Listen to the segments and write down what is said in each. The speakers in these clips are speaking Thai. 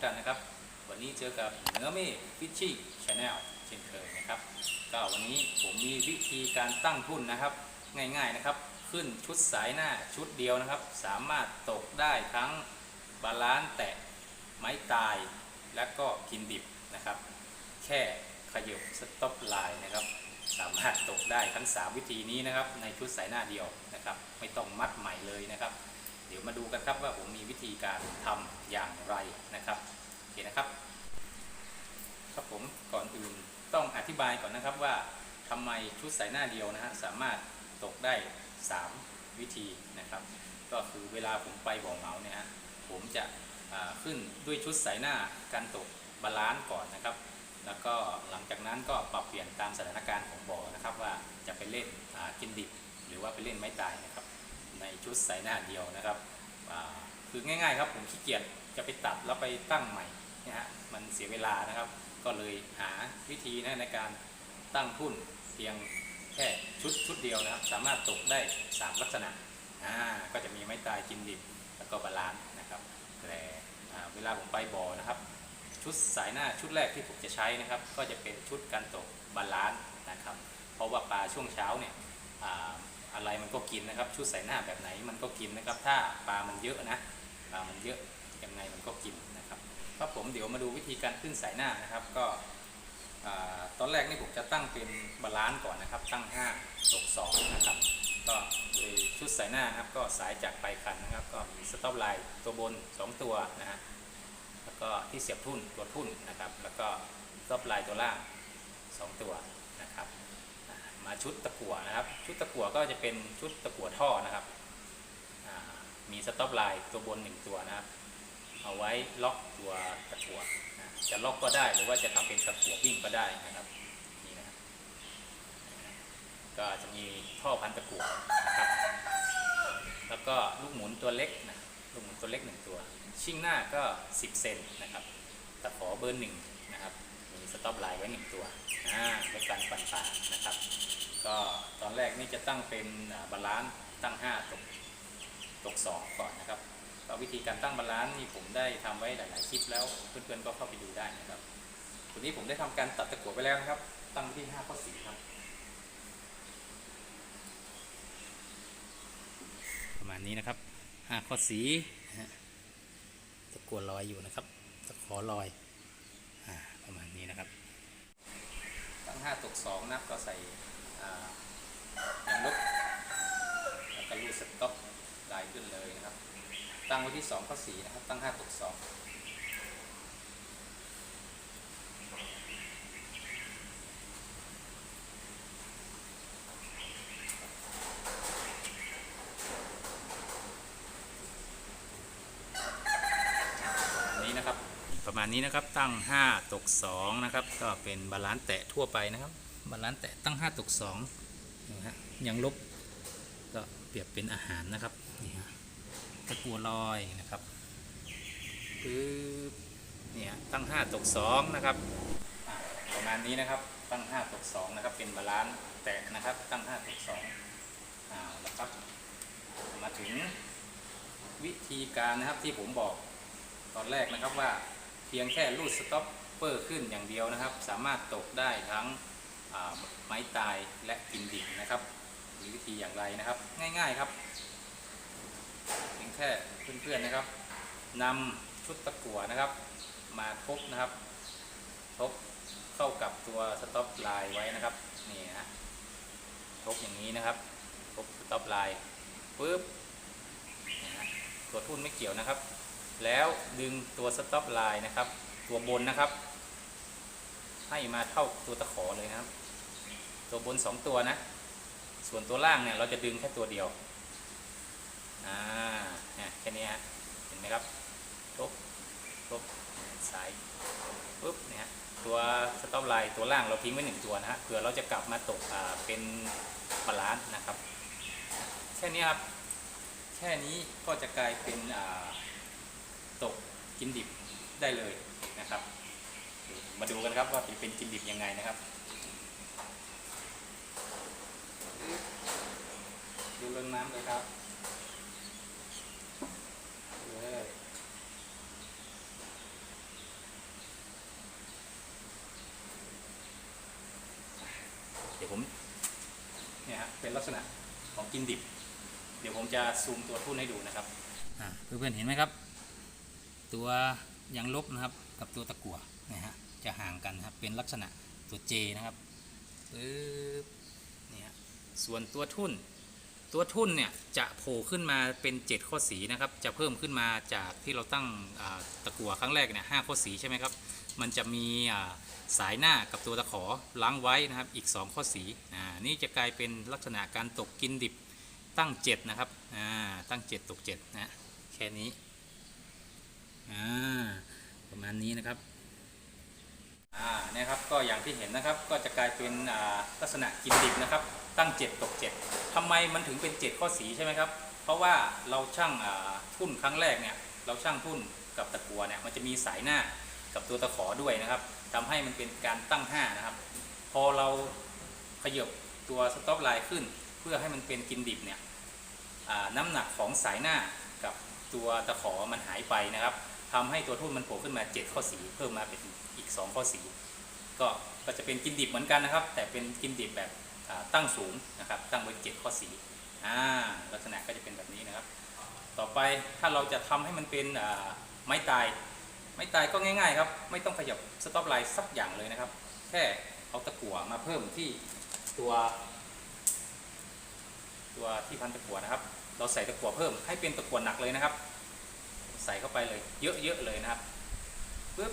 ทุกท่านนะครับ วันนี้เจอกับเนื้อเมฆฟิชชิ่งชาแนลเช่นเคยนะครับก็วันนี้ผมมีวิธีการตั้งทุนนะครับ ง่ายๆนะครับ ขึ้นชุดสายหน้าชุดเดียวนะครับ สามารถตกได้ทั้งบาลานซ์แตะไม้ตายและก็กินดิบนะครับ แค่ขยบสต็อปไลน์นะครับ สามารถตกได้ทั้ง 3 วิธีนี้นะครับ ในชุดสายหน้าเดียวนะครับ ไม่ต้องมัดใหม่เลยนะครับ เดี๋ยวมาดูกันครับว่าผมมีวิธีการทำอย่างไรนะครับโอเคนะครับครับผมก่อนอื่นต้องอธิบายก่อนนะครับว่าทำไมชุดใสายหน้าเดียวนะฮะสามารถตกได้ 3 วิธีนะครับ ก็คือเวลาผมไปบ่อเหมาเนี่ยฮะผมจะขึ้นด้วยชุดใสายหน้าการตกบาลานซ์ก่อนนะครับ แล้วก็หลังจากนั้นก็ปรับเปลี่ยนตามสถานการณ์ของบ่อนะครับ ว่าจะไปเล่นกินดิบหรือว่าไปเล่นไม้ตายนะครับ ในชุดสายหน้าเดียวนะครับคือง่ายๆครับผมขี้เกียจจะไปตัดแล้วไปตั้งใหม่นะฮะมันเสียเวลานะครับ ก็เลยหาวิธีนะในการตั้งทุ่นเพียงแค่ชุดชุดเดียวนะครับ สามารถตกได้ 3 ลักษณะอ่าก็จะมีไม้ตายกินดิบแล้วก็บาลานซ์นะครับแต่เวลาผมไปบ่อนะครับ ชุดสายหน้าชุดแรกที่ผมจะใช้นะครับ ก็จะเป็นชุดการตกบาลานซ์นะครับ เพราะว่าปลาช่วงเช้าเนี่ย อะไรมันก็กินนะครับ ชุดใสายหน้าแบบไหนมันก็กินนะครับ ถ้าปลามันเยอะนะปลามันเยอะยังไงมันก็กินนะครับครับผมเดี๋ยวมาดูวิธีการขึ้นสายหน้านะครับ ก็ตอนแรกนี่ผมจะตั้งเป็นบาลานซ์ก่อนนะครับ ตั้ง5ตก2นะครับ ก็โดยชุดสายหน้านะครับ ก็สายจากปคันนะครับ ก็มีสต็อปไลน์ตัวบน 2 ตัวนะฮะแล้วก็ที่เสียบทุ่นตัวทุ่นนะครับ แล้วก็รอบลายตัวล่าง 2 ตัวนะครับ ชุดตะกั่วนะครับ ชุดตะกั่วก็จะเป็นชุดตะกั่วท่อนะครับ มีสต็อปไลายตัวบน1ตัวนะครับ เอาไว้ล็อกตัวตะกั่วจะล็อกก็ได้หรือว่าจะทำเป็นตะกั่ววิ่งก็ได้นะครับนี่นะครับ ก็จะมีท่อพันตะกั่วนะครับ แล้วก็ลูกหมุนตัวเล็กนะลูกหมุนตัวเล็กหนึ่งตัว ชิ่งหน้าก็ 10 เซนนะครับตะขอเบอร์หนึ่งนะครับ มีสต็อปไลน์ไว้หนึ่งตัวอ่าไว้กันฟันปานะครับ ก็ตอนแรกนี่จะตั้งเป็นบาลานซ์ตั้ง 5 ตกตก 2 ก่อนนะครับก็วิธีการตั้งบาลานซ์นี่ผมได้ทำไว้หลาย ๆ คลิปแล้วเพื่อนๆก็เข้าไปดูได้นะครับวันนี้ผมได้ทำการตัดตะกั่วไปแล้วนะครับ ตั้งที่5ข้อ4ครับประมาณนี้นะครับห้าข้อสีนะฮะตะกัวลอยอยู่นะครับตะขอลอยอประมาณนี้นะครับตั้งห้าตกสองนะก็ใส่ อ่างลบแล้วก็รูดสต็อปลายขึ้นเลยนะครับ ตั้งไว้ที่สองข้อสีนะครับ ตั้งห้าตกสองอันนี้นะครับประมาณนี้นะครับตั้ง 5 ตก 2 นะครับ ก็เป็นบาลานซ์แตะทั่วไปนะครับ บาลานซ์แตะตั้ง 5 ตก2นะฮะยังลบก็เปรียบเป็นอาหารนะครับนี่ฮะตะกัวลอยนะครับปึ๊บเนี่ยตั้ง 5 ตก 2 นะครับประมาณนี้นะครับตั้ง 5 ตก 2 นะครับ เป็นบาลานซ์แตะนะครับ ตั้ง 5 ตก2อ่าแล้วครับ มาถึงวิธีการนะครับที่ผมบอกตอนแรกนะครับว่าเพียงแค่รูดสต็อปเปอร์ขึ้นอย่างเดียวนะครับ สามารถตกได้ทั้ง ไม้ตายและกินดิบนะครับมีวิธีอย่างไรนะครับ ง่ายๆครับเพียงแค่เพื่อนๆนะครับนำชุดตะกั่วนะครับ มาทบนะครับทบเข้ากับตัวสต็อปไลน์ไว้นะครับนี่นะทบอย่างนี้นะครับทบสต็อปไลน์ปุ๊บนี่นะตัวทุ่นไม่เกี่ยวนะครับ แล้วดึงตัวสต็อปไลน์นะครับ ตัวบนนะครับ ให้มาเท่าตัวตะขอเลยนะครับ ตัวบน 2 ตัวนะ ส่วนตัวล่างเนี่ยเราจะดึงแค่ตัวเดียวอ่าแค่นี้ฮะเห็นไหมครับทบทบสายปุ๊บเนี่ยฮะตัวสต็อปไลน์ตัวล่างเราทิ้งไว้หนึ่งตัวนะฮะเผื่อเราจะกลับมาตกอ่าเป็นบาลานซ์นะครับ แค่นี้ครับ แค่นี้ก็จะกลายเป็นอ่าตกกินดิบได้เลยนะครับ มาดูกันครับว่าเป็นกินดิบยังไงนะครับ ดูเรื่องน้ำเลยครับเดี๋ยวผมเนี่ยฮะเป็นลักษณะของกินดิบ เดี๋ยวผมจะซูมตัวทุ่นให้ดูนะครับเพื่อนๆเห็นไหมครับ ตัวยางลบนะครับกับตัวตะกั่วนะฮะจะห่างกันครับเป็นลักษณะตัวเจนะครับปึ๊บนี่ฮะส่วนตัวทุ่น ตัวทุ่นเนี่ยจะโผล่ขึ้นมาเป็น 7 ข้อสีนะครับ จะเพิ่มขึ้นมาจากที่เราตั้งตะกั่วครั้งแรกเนี่ยหข้อสีใช่ไหมครับ มันจะมีสายหน้ากับตัวตะขอล้างไว้นะครับ อีก 2 ข้อสีอ่านี่จะกลายเป็นลักษณะการตกกินดิบตั้ง 7 นะครับอ่าตั้ง 7 ตก 7 นะ แค่นี้อ่าประมาณนี้นะครับอ่านี่ยครับก็อย่างที่เห็นนะครับก็จะกลายเป็นลักษณะกินดิบนะครับ ตั้ง 7 ตก 7ทำไมมันถึงเป็น 7 ข้อสีใช่ไหมครับ เพราะว่าเราช่างทุ่นครั้งแรกเนี่ยเราช่างทุ่นกับตะกัวเนี่ยมันจะมีสายหน้ากับตัวตะขอด้วยนะครับทำให้มันเป็นการตั้ง 5 นะครับ พอเราขยบตัวสต็อปไลน์ขึ้น เพื่อให้มันเป็นกินดิบเนี่ยน้ำหนักของสายหน้ากับตัวตะขอมันหายไปนะครับทำให้ตัวทุ่นมันโผล่ขึ้นมา 7 ข้อสีเพิ่มมาเป็นอีก 2 ข้อสีก็ก็จะเป็นกินดิบเหมือนกันนะครับ แต่เป็นกินดิบแบบ ตั้งสูงนะครับ ตั้งไว้7ข้อสีอ่าลักษณะก็จะเป็นแบบนี้นะครับ ต่อไปถ้าเราจะทำให้มันเป็นไม้ตาย ไม้ตายก็ง่ายๆครับ ไม่ต้องขยับสต็อปไลน์สักอย่างเลยนะครับ แค่เอาตะกั่วมาเพิ่มที่ตัว ตัวที่พันตะกั่วนะครับ เราใส่ตะกั่วเพิ่มให้เป็นตะกั่วหนักเลยนะครับ ใส่เข้าไปเลย เยอะๆเลยนะครับปึ๊บ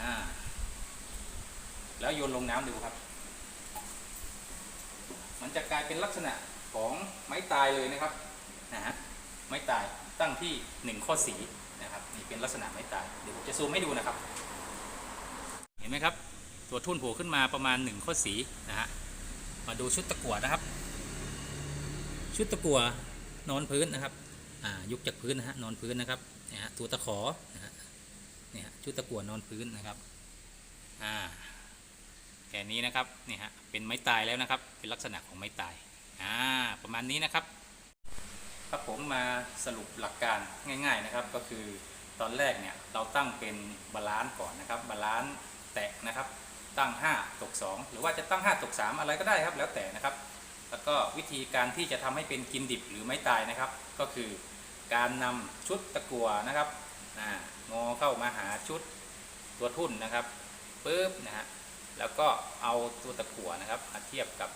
อ่าแล้วโยนลงน้ำดูครับ มันจะกลายเป็นลักษณะของไม้ตายเลยนะครับนะฮะไม้ตายตั้งที่ 1 ข้อสีนะครับนี่เป็นลักษณะไม้ตายเดี๋ยวผมจะซูมให้ดูนะครับ เห็นไหมครับ ตัวทุ่นโผล่ขึ้นมาประมาณ 1 ข้อสีนะฮะมาดูชุดตะกั่วนะครับ ชุดตะกั่วนอนพื้นนะครับอ่ายุกจากพื้นนะฮะนอนพื้นนะครับเนี่ยฮะตัวตะขอนะฮะเนี่ยฮะชุดตะกั่วนอนพื้นนะครับอ่า แค่นี้นะครับนี่ฮะเป็นไม้ตายแล้วนะครับ เป็นลักษณะของไม้ตายอ่าประมาณนี้นะครับครับผมมาสรุปหลักการง่าย ๆนะครับ ก็คือตอนแรกเนี่ยเราตั้งเป็นบาลานซ์ก่อนนะครับบาลานซ์แตะนะครับ ตั้ง 5 ตก 2 หรือว่าจะตั้ง 5 ตก 3 อะไรก็ได้ครับแล้วแต่นะครับ แล้วก็วิธีการที่จะทำให้เป็นกินดิบหรือไม้ตายนะครับ ก็คือการนำชุดตะกัวนะครับอ่างอเข้ามาหาชุดตัวทุ่นนะครับปึ๊บนะฮะ แล้วก็เอาตัวตะกั่วนะครับมาเทียบกับ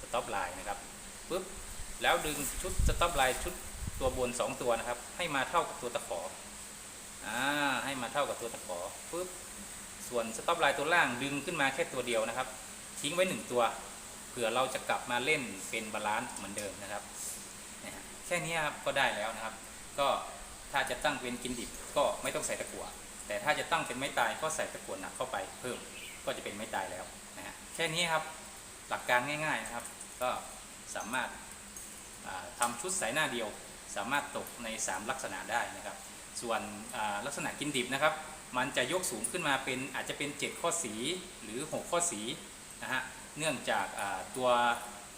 สต็อปไลน์นะครับปุ๊บแล้วดึงชุดสต็อปไลน์ชุดตัวบน 2 ตัวนะครับ ให้มาเท่ากับตัวตะขออ่าให้มาเท่ากับตัวตะขอปุ๊บส่วนสต็อปไลน์ตัวล่างดึงขึ้นมาแค่ตัวเดียวนะครับ ทิ้งไว้ 1 ตัวเผื่อเราจะกลับมาเล่นเป็นบาลานซ์เหมือนเดิมนะครับแค่นี้ครับก็ได้แล้วนะครับ ก็ถ้าจะตั้งเป็นกินดิบก็ไม่ต้องใส่ตะกั่วแต่ถ้าจะตั้งเป็นไม้ตายก็ใส่ตะกั่วหนักเข้าไปเพิ่ม ก็จะเป็นไม้ตายแล้วนะฮะแค่นี้ครับหลักการง่ายๆนะครับ ก็สามารถาทำชุดสายหน้าเดียว สามารถตกใน 3 ลักษณะได้นะครับ ส่วนลักษณะกินดิบนะครับ มันจะยกสูงขึ้นมาเป็นอาจจะเป็น 7 ข้อสีหรือ 6 ข้อสีนะฮะเนื่องจากาตัว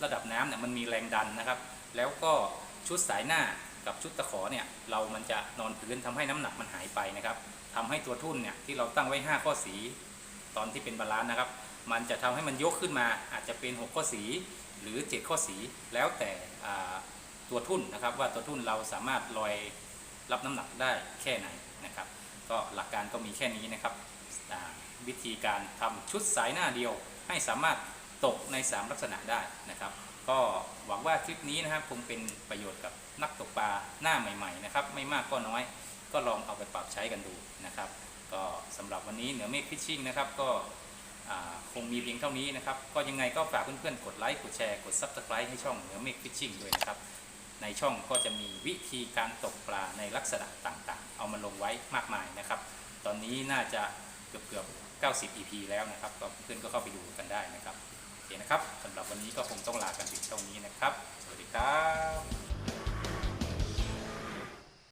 ระดับน้ำเนี่ยมันมีแรงดันนะครับ แล้วก็ชุดสายหน้ากับชุดตะขอเนี่ยเรามันจะนอนพื้นทำให้น้ำหนักมันหายไปนะครับทำให้ตัวทุ่นเนี่ยที่เราตั้งไว้ 5 ข้อสี ตอนที่เป็นบาลานซ์นะครับ มันจะทำให้มันยกขึ้นมาอาจจะเป็น 6 ข้อสี หรือ 7 ข้อสีแล้วแต่ตัวทุ่นนะครับ ว่าตัวทุ่นเราสามารถลอยรับน้ำหนักได้แค่ไหนนะครับ ก็หลักการก็มีแค่นี้นะครับวิธีการทำชุดสายหน้าเดียว ให้สามารถตกใน 3 ลักษณะได้นะครับ ก็หวังว่าคลิปนี้นะครับคงเป็นประโยชน์กับนักตกปลาหน้าใหม่ ๆ นะครับ ไม่มากก็น้อยก็ลองเอาไปปรับใช้กันดูนะครับ ก็สำหรับวันนี้เหนือเมฆฟิชชิ่งนะครับก็คงมีเพียงเท่านี้นะครับ ก็ยังไงก็ฝากเพื่อนๆ กดไลค์กดแชร์กด Subscribe ให้ช่องเหนือเมฆฟิชชิ่งด้วยนะครับ ในช่องก็จะมีวิธีการตกปลาในลักษณะต่างๆ เอามาลงไว้มากมายนะครับ ตอนนี้น่าจะเกือบๆ90 EP แล้วนะครับ ก็เพื่อนก็เข้าไปดูกันได้นะครับโอเคนะครับสำหรับวันนี้ก็คงต้องลากันเพียงเท่านี้นะครับ สวัสดีครับ